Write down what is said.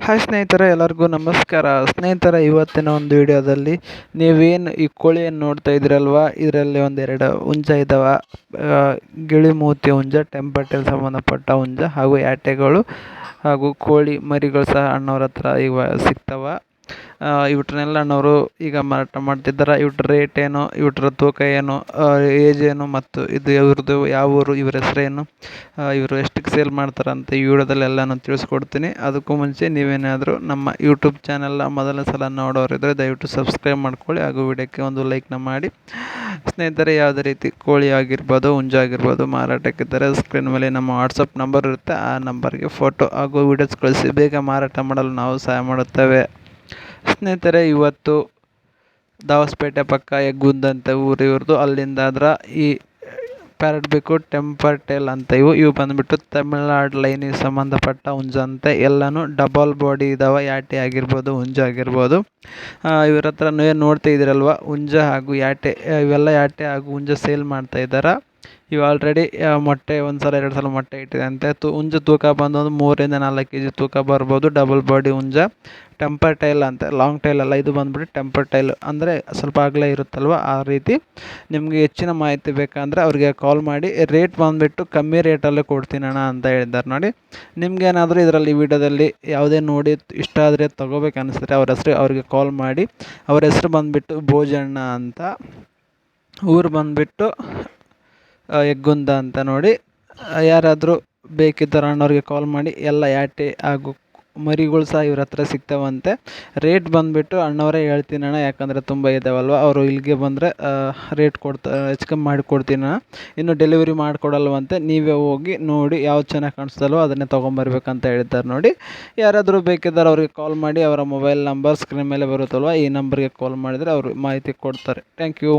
Hi ಸ್ನೇಹಿತರೆ, ಎಲ್ಲರಿಗೂ ನಮಸ್ಕಾರ. ಸ್ನೇಹಿತರೆ, ಇವತ್ತಿನ ಒಂದು ವಿಡಿಯೋದಲ್ಲಿ ನೀವೇನು ಈ ಕೋಳಿಯನ್ನು ನೋಡ್ತಾ ಇದ್ದೀರಲ್ವ? ಇದರಲ್ಲಿ ಒಂದೆರಡು ಹುಂಜ ಇದ್ದಾವೆ ಗಿಳಿ ಮೂತಿ ಹುಂಜ ಟೆಂಪಟೆಲ್ ಸಂಬಂಧಪಟ್ಟ ಹುಂಜ ಹಾಗೂ ಯಾಟೆಗಳು ಹಾಗೂ ಕೋಳಿ ಮರಿಗಳು ಸಹ ಅಣ್ಣವ್ರ ಹತ್ರ ಇವ ಸಿಗ್ತವ. ಇವ್ರನ್ನೆಲ್ಲ ಅಣ್ಣವರು ಈಗ ಮಾರಾಟ ಮಾಡ್ತಿದ್ದಾರೆ. ಇವ್ರ ರೇಟ್ ಏನು ಇವ್ರ ತೂಕ ಏನು ಏಜ್ ಏನು ಮತ್ತು ಇದು ಇವ್ರದ್ದು ಯಾವ ಊರು, ಇವ್ರ ಹೆಸರೇನು ಇವರು ಎಷ್ಟಕ್ಕೆ ಸೇಲ್ ಮಾಡ್ತಾರಂತ ಈ ವಿಡಿಯೋದಲ್ಲಿ ಎಲ್ಲನೂ ತಿಳಿಸ್ಕೊಡ್ತೀನಿ. ಅದಕ್ಕೂ ಮುಂಚೆ ನೀವೇನಾದರೂ ನಮ್ಮ ಯೂಟ್ಯೂಬ್ ಚಾನೆಲ್ನ ಮೊದಲ ಸಲ ನೋಡೋರಿದ್ದರೆ ದಯವಿಟ್ಟು ಸಬ್ಸ್ಕ್ರೈಬ್ ಮಾಡ್ಕೊಳ್ಳಿ ಹಾಗೂ ವಿಡಿಯೋಕ್ಕೆ ಒಂದು ಲೈಕ್ನ ಮಾಡಿ. ಸ್ನೇಹಿತರೆ, ಯಾವುದೇ ರೀತಿ ಕೋಳಿ ಆಗಿರ್ಬೋದು, ಹುಂಜ ಆಗಿರ್ಬೋದು ಮಾರಾಟಕ್ಕಿದ್ದರೆ ಸ್ಕ್ರೀನ್ ಮೇಲೆ ನಮ್ಮ ವಾಟ್ಸಪ್ ನಂಬರ್ ಇರುತ್ತೆ. ಆ ನಂಬರ್ಗೆ ಫೋಟೋ ಹಾಗೂ ವಿಡಿಯೋಸ್ ಕಳಿಸಿ. ಬೇಗ ಮಾರಾಟ ಮಾಡಲು ನಾವು ಸಹಾಯ ಮಾಡುತ್ತೇವೆ. ಸ್ನೇಹಿತರೆ, ಇವತ್ತು ದಾವಸ್ಪೇಟೆ ಪಕ್ಕ ಎಗ್ಗುಂದ ಅಂತ ಊರು ಇವ್ರದ್ದು ಅಲ್ಲಿಂದ ಆದ್ರೆ ಈ ಪ್ಯಾರಟ್ ಬೇಕು ಟೆಂಪರ್ ಟೇಲ್ ಅಂತ ಇವು. ಇವು ಬಂದುಬಿಟ್ಟು ತಮಿಳ್ನಾಡು ಲೈನಿಗೆ ಸಂಬಂಧಪಟ್ಟ ಹುಂಜ ಅಂತೆ. ಎಲ್ಲನೂ ಡಬಲ್ ಬಾಡಿ ಇದ್ದಾವೆ ಯಾಟೆ ಆಗಿರ್ಬೋದು, ಹುಂಜ ಆಗಿರ್ಬೋದು. ಇವ್ರ ಹತ್ರ ನೋಡ್ತಾ ಇದ್ದೀರಲ್ವ? ಹುಂಜ ಹಾಗೂ ಯಾಟೆ, ಇವೆಲ್ಲ ಯಾಟೆ ಹಾಗೂ ಹುಂಜ ಸೇಲ್ ಮಾಡ್ತಾ ಇದ್ದಾರೆ? ಇವು ಆಲ್ರೆಡಿ ಮೊಟ್ಟೆ ಒಂದು ಸಲ ಎರಡು ಸಲ ಮೊಟ್ಟೆ ಇಟ್ಟಿದೆ ಅಂತೆ ತು ತೂಕ ಬಂದು ಒಂದು ಮೂರಿಂದ ನಾಲ್ಕು ಕೆ ಜಿ ತೂಕ ಬರ್ಬೋದು. ಡಬಲ್ ಬಾಡಿ ಹುಂಜ ಟೆಂಪರ್ ಟೈಲ್ ಅಂತ ಲಾಂಗ್ ಟೈಲ್ ಅಲ್ಲ, ಇದು ಬಂದ್ಬಿಟ್ಟು ಟೆಂಪರ್ ಟೈಲ್ ಅಂದರೆ ಸ್ವಲ್ಪ ಆಗಲೇ ಇರುತ್ತಲ್ವ, ಆ ರೀತಿ. ನಿಮಗೆ ಹೆಚ್ಚಿನ ಮಾಹಿತಿ ಬೇಕಂದರೆ ಅವರಿಗೆ ಕಾಲ್ ಮಾಡಿ. ರೇಟ್ ಬಂದುಬಿಟ್ಟು ಕಮ್ಮಿ ರೇಟಲ್ಲೇ ಕೊಡ್ತೀನಿ ಅಣ್ಣ ಅಂತ ಹೇಳಿದ್ದಾರೆ ನೋಡಿ. ನಿಮ್ಗೇನಾದರೂ ಇದರಲ್ಲಿ ವಿಡಿಯೋದಲ್ಲಿ ಯಾವುದೇ ನೋಡಿ ಇಷ್ಟ ಆದರೆ ತೊಗೋಬೇಕು ಅನಿಸಿದ್ರೆ ಅವ್ರ ಹೆಸರು ಅವ್ರಿಗೆ ಕಾಲ್ ಮಾಡಿ. ಅವ್ರ ಹೆಸರು ಬಂದುಬಿಟ್ಟು ಭೋಜಣ್ಣ ಅಂತ. ಊರು ಬಂದುಬಿಟ್ಟು ಹೆಗ್ಗುಂದ ಅಂತ ನೋಡಿ ಯಾರಾದರೂ ಬೇಕಿದ್ದರೆ ಅಣ್ಣವ್ರಿಗೆ ಕಾಲ್ ಮಾಡಿ, ಎಲ್ಲ ಯಾಟೆ ಹಾಗೂ ಮರಿಗಳು ಸಹ ಇವ್ರ ಹತ್ರ ಸಿಗ್ತಾವಂತೆ. ರೇಟ್ ಬಂದುಬಿಟ್ಟು ಅಣ್ಣವರೇ ಹೇಳ್ತೀನಿ ಅಣ್ಣ, ಯಾಕಂದರೆ ತುಂಬ ಇದ್ದಾವಲ್ವ ಅವರು ಇಲ್ಲಿಗೆ ಬಂದರೆ ರೇಟ್ ಕೊಡ್ತಾ, ಹೆಚ್ಚು ಕಮ್ಮಿ ಮಾಡಿ ಕೊಡ್ತೀನಿ ಅಣ್ಣ. ಇನ್ನು ಡೆಲಿವರಿ ಮಾಡಿಕೊಡಲ್ವಂತೆ. ನೀವೇ ಹೋಗಿ ನೋಡಿ ಯಾವ್ದು ಚೆನ್ನಾಗಿ ಕಾಣಿಸ್ತಲ್ವೋ ಅದನ್ನೇ ತೊಗೊಂಬರ್ಬೇಕಂತ ಹೇಳಿದ್ದಾರೆ ನೋಡಿ. ಯಾರಾದರೂ ಬೇಕಿದ್ದಾರೆ ಅವ್ರಿಗೆ ಕಾಲ್ ಮಾಡಿ, ಅವರ ಮೊಬೈಲ್ ನಂಬರ್ ಸ್ಕ್ರೀನ್ ಮೇಲೆ ಬರುತ್ತಲ್ವ? ಈ ನಂಬರ್ಗೆ ಕಾಲ್ ಮಾಡಿದರೆ ಅವರು ಮಾಹಿತಿ ಕೊಡ್ತಾರೆ. Thank you